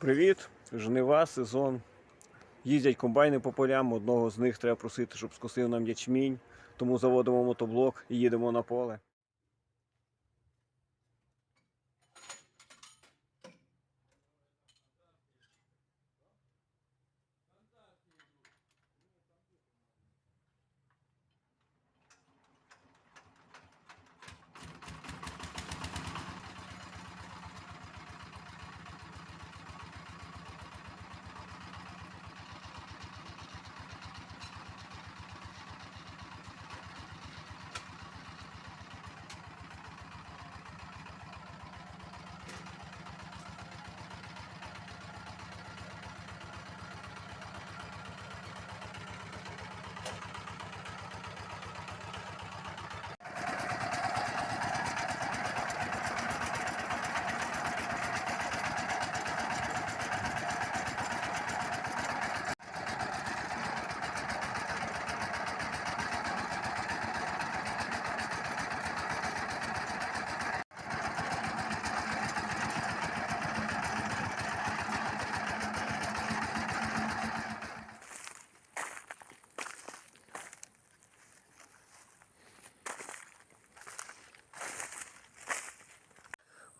Привіт! Жнива, сезон. Їздять комбайни по полям. Одного з них треба просити, щоб скосив нам ячмінь. Тому заводимо мотоблок і їдемо на поле.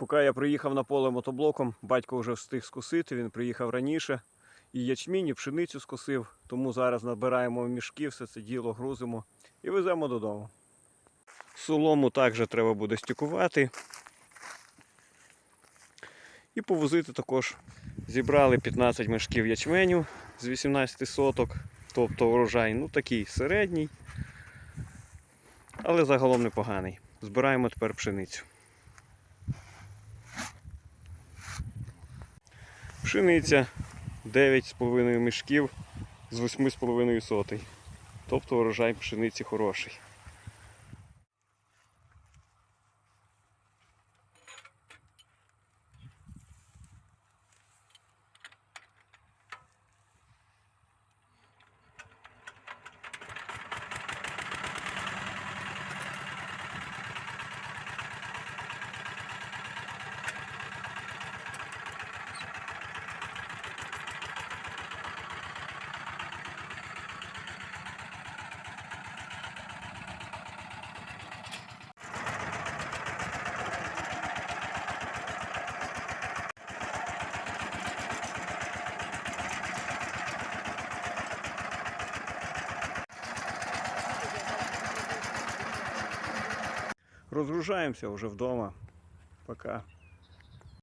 Поки я приїхав на поле мотоблоком, батько вже встиг скосити, він приїхав раніше. І ячмінь, і пшеницю скосив, тому зараз набираємо мішки, все це діло грузимо і веземо додому. Солому також треба буде стікувати. І повозити також. Зібрали 15 мішків ячменю з 18 соток, тобто урожай ну такий середній, але загалом непоганий. Збираємо тепер пшеницю. Пшениця 9,5 мішків з 8,5 сотий. Тобто урожай пшениці хороший. Розгружаємося вже вдома. Пока.